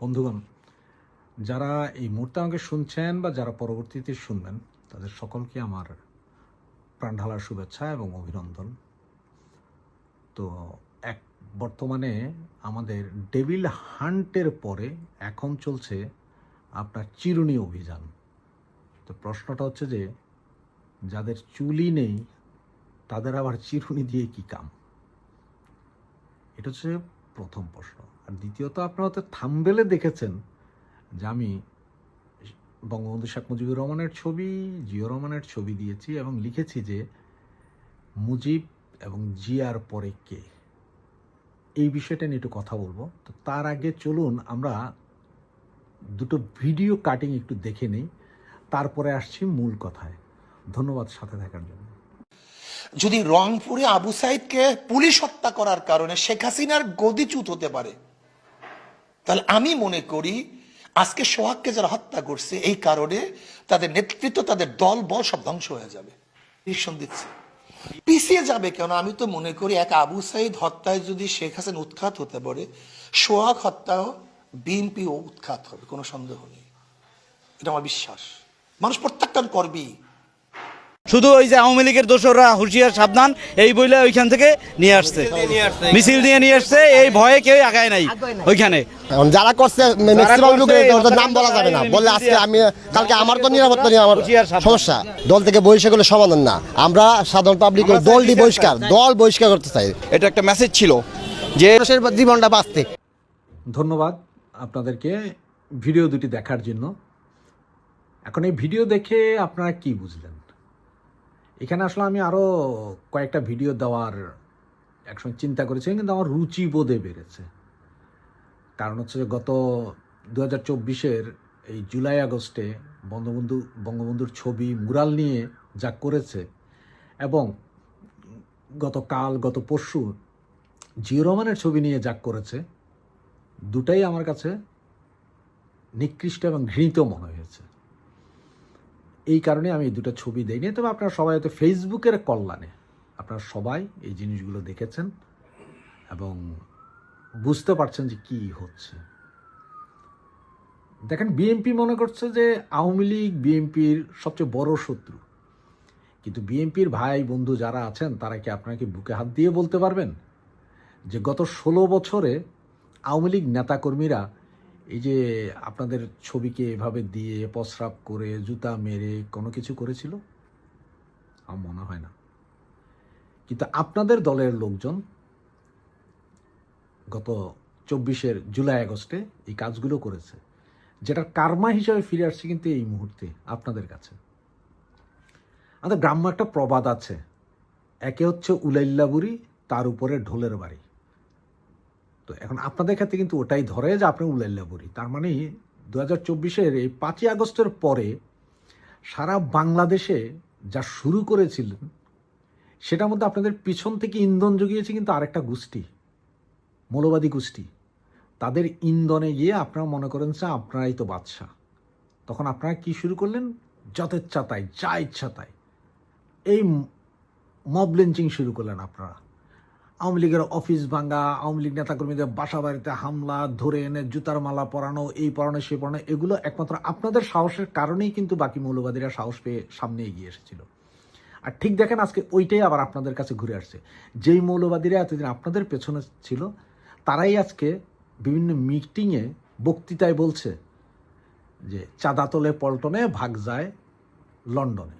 বন্ধুগণ, যারা এই মুহূর্তে আমাকে শুনছেন বা যারা পরবর্তীতে শুনবেন, তাদের সকলকে আমার প্রাণ ঢালার শুভেচ্ছা এবং অভিনন্দন। তো এক, বর্তমানে আমাদের ডেভিল হান্টের পরে এখন চলছে আপনার চিরুনি অভিযান। তো প্রশ্নটা হচ্ছে যে, যাদের চুলই নেই, তাদের আবার চিরুনি দিয়ে কি কাম? এটা হচ্ছে প্রথম প্রশ্ন। আর দ্বিতীয়ত, আপনারা হয়তো থামবেলে দেখেছেন যে আমি বঙ্গবন্ধু শেখ মুজিবুর রহমানের ছবি জিও রহমানের ছবি দিয়েছি এবং লিখেছি যে মুজিব এবং জিয়ার পরে কে? এই বিষয়টা নিয়ে একটু কথা বলব। তো তার আগে চলুন, আমরা দুটো ভিডিও কাটিং একটু দেখে নিই। তারপরে আসছি মূল কথায়। ধন্যবাদ সাথে থাকার জন্য। যদি রংপুরে আবু সাইদকে পুলিশ হত্যা করার কারণে শেখ হাসিনার গদিচ্যুত হতে পারে, তাহলে আমি মনে করি আজকে সোহাগকে যারা হত্যা করছে, এই কারণে তাদের নেতৃত্ব, তাদের দল, বল সব ধ্বংস হয়ে যাবে। ভীষণ দিচ্ছে। পিছিয়ে যাবে কেন? আমি তো মনে করি এক আবু সাইদ হত্যায় যদি শেখ হাসিন উৎখাত হতে পারে, সোহাগ হত্যাও বিএনপি উৎখাত হবে, কোনো সন্দেহ নেই। এটা আমার বিশ্বাস। মানুষ প্রত্যাখ্যান করবেই। শুধু ওই যে আওয়ামী লীগের দোসররা হুঁশিয়ার সাবধান এই বইলে ওইখান থেকে নিয়ে আসছে। মিছিল দিয়ে নিয়ে আসছে এই ভয়ে কেউ আগায় নাই ওইখানে। যারা করছে ম্যাক্সিমাম লোক নাম বলা যাবে না। বললে আজকে আমি কালকে আমার তো নিরাপত্তা নিয়ে আমার সমস্যা। দল থেকে বহিষ্কার করলে সমাধান না। আমরা সাধারণ পাবলিক দলটি বহিষ্কার দল বহিষ্কার করতে চাই। এটা একটা মেসেজ ছিল যে জীবনটা বাঁচতে। ধন্যবাদ আপনাদেরকে ভিডিও দুটি দেখার জন্য। এখন এই ভিডিও দেখে আপনারা কি বুঝলেন? এখানে আসলে আমি আরও কয়েকটা ভিডিও দেওয়ার একসময় চিন্তা করেছি, কিন্তু আমার রুচি বোধে বেড়েছে। কারণ হচ্ছে যে গত দু হাজার চব্বিশের এই জুলাই আগস্টে বঙ্গবন্ধু, বঙ্গবন্ধুর ছবি মুরাল নিয়ে যা করেছে এবং গতকাল, গত পরশু জিও রহমানের ছবি নিয়ে যা করেছে, দুটাই আমার কাছে নিকৃষ্ট এবং ঘৃণিত মনে হয়েছে। এই কারণে আমি এই দুটো ছবি দেইনি। তবে আপনারা সবাই হয়তো ফেসবুকের কল্যাণে আপনারা সবাই এই জিনিসগুলো দেখেছেন এবং বুঝতে পারছেন যে কি হচ্ছে। দেখেন বিএনপি মনে করছে যে আওয়ামী লীগ বিএনপির সবচেয়ে বড় শত্রু। কিন্তু বিএনপির ভাই, বন্ধু যারা আছেন, তারা কি আপনাকে বুকে হাত দিয়ে বলতে পারবেন? যে গত ষোলো বছরে আওয়ামী লীগ নেতাকর্মীরা এই যে আপনাদের ছবিকে এভাবে দিয়ে প্রস্রাব করে জুতা মেরে কোনো কিছু করেছিল? আমার মনে হয় না। কিন্তু আপনাদের দলের লোকজন গত চব্বিশের জুলাই আগস্টে এই কাজগুলো করেছে যেটা কার্মা হিসাবে ফিরে আসছে কিন্তু এই মুহূর্তে আপনাদের কাছে। আমাদের গ্রাম্য একটা প্রবাদ আছে, একে হচ্ছে উলাইল্লা বুড়ি তার উপরে ঢোলের বাড়ি। তো এখন আপনাদের ক্ষেত্রে কিন্তু ওটাই ধরে যে আপনি উলাইল্লা বুড়ি তার মানে দু হাজার চব্বিশের এই পাঁচই আগস্টের পরে সারা বাংলাদেশে যা শুরু করেছিলেন, সেটার মধ্যে আপনাদের পিছন থেকে ইন্ধন জুগিয়েছে কিন্তু আরেকটা গোষ্ঠী, মৌলবাদী গোষ্ঠী। তাদের ইন্ধনে গিয়ে আপনারা মনে করেন যে আপনারাই তো বাদশাহ। তখন আপনারা কি শুরু করলেন? যথেচ্ছা তাই যা ইচ্ছা তাই। এই মব লিঞ্চিং শুরু করলেন আপনারা। আওয়ামী লীগের অফিস ভাঙ্গা আওয়ামী লীগ নেতাকর্মীদের বাসা বাড়িতে হামলা, ধরে এনে জুতার মালা পরানো, এই পরানো, সেই পরানো, এগুলো একমাত্র আপনাদের সাহসের কারণেই কিন্তু বাকি মৌলবাদীরা সাহস পেয়ে সামনে এগিয়ে এসেছিল। আর ঠিক দেখেন, আজকে ওইটাই আবার আপনাদের কাছে ঘুরে আসছে। যেই মৌলবাদীরা এতদিন আপনাদের পেছনে ছিল, তারাই আজকে বিভিন্ন মিটিংয়ে বক্তৃতায় বলছে যে চাঁদা তোলে পল্টনে ভাগ যায় লন্ডনে।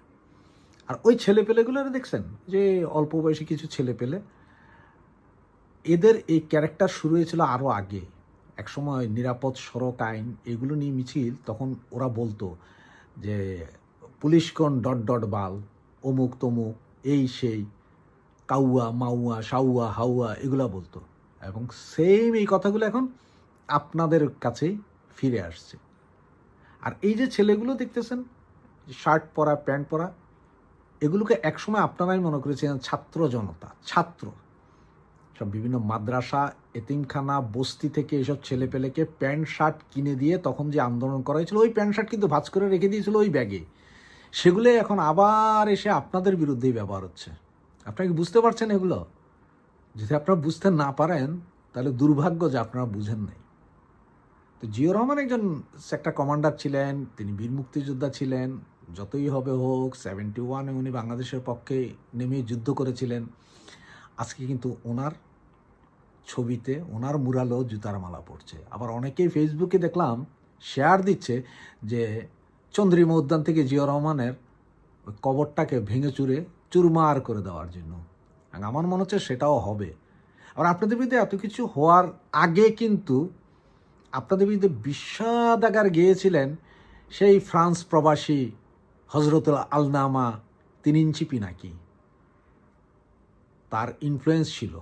আর ওই ছেলে পেলেগুলো দেখছেন যে অল্প বয়সী কিছু ছেলে পেলে এদের এই ক্যারেক্টার শুরু হয়েছিল আরও আগে। একসময় নিরাপদ সড়ক আইন এগুলো নিয়ে মিছিল, তখন ওরা বলতো যে পুলিশকন ডট ডট বাল, অমুক তমুক, এই সেই, কাউয়া, মাউয়া সাউয়া হাউয়া, এগুলো বলতো। এবং সেম এই কথাগুলো এখন আপনাদের কাছেই ফিরে আসছে। আর এই যে ছেলেগুলো দেখতেছেন, শার্ট পরা, প্যান্ট পরা, এগুলোকে একসময় আপনারাই মনে করেছিলেন ছাত্র জনতা, ছাত্র। সব বিভিন্ন মাদ্রাসা, এতিমখানা, বস্তি থেকে এসব ছেলেপেলেকে প্যান্ট, শার্ট কিনে দিয়ে তখন যে আন্দোলন করা হয়েছিল, ওই প্যান্ট, শার্ট কিন্তু ভাজ করে রেখে দিয়েছিল ওই ব্যাগে। সেগুলো এখন আবার এসে আপনাদের বিরুদ্ধেই ব্যবহার হচ্ছে। আপনারা কি বুঝতে পারছেন এগুলো? যদি আপনারা বুঝতে না পারেন, তাহলে দুর্ভাগ্য যে আপনারা বুঝেন নাই। তো জিয়র রহমান একজন সেক্টর কমান্ডার ছিলেন, তিনি বীর মুক্তিযোদ্ধা ছিলেন, যতই হবে হোক সেভেন্টি ওয়ানে উনি বাংলাদেশের পক্ষে নেমে যুদ্ধ করেছিলেন। আজকে কিন্তু ওনার ছবিতে ওনার মুরালেও জুতার মালা পড়ছে আবার অনেকেই ফেসবুকে দেখলাম শেয়ার দিচ্ছে যে চন্দ্রিমা উদ্যান থেকে জিয়া রহমানের ওই কবরটাকে ভেঙে চুরে চুরমার করে দেওয়ার জন্য। আমার মনে হচ্ছে সেটাও হবে। আর আপনাদের বিরুদ্ধে এত কিছু হওয়ার আগে কিন্তু আপনাদের বিরুদ্ধে বিষাদাগার গিয়েছিলেন সেই ফ্রান্স প্রবাসী হজরতুল আলনামা তিন ইঞ্চি পিনাকি তার ইনফ্লুয়েন্স ছিল।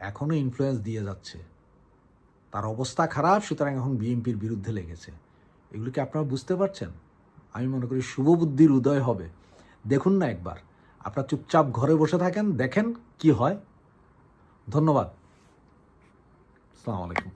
এখনও ইনফ্লুয়েন্স দিয়ে যাচ্ছে। তার অবস্থা খারাপ, সুতরাং এখন বিএনপির বিরুদ্ধে লেগেছে। এগুলো কি আপনারা বুঝতে পারছেন? আমি মনে করি শুভবুদ্ধির উদয় হবে। দেখুন না একবার। আপনারা চুপচাপ ঘরে বসে থাকেন, দেখেন কি হয়। ধন্যবাদ। আসসালামু আলাইকুম।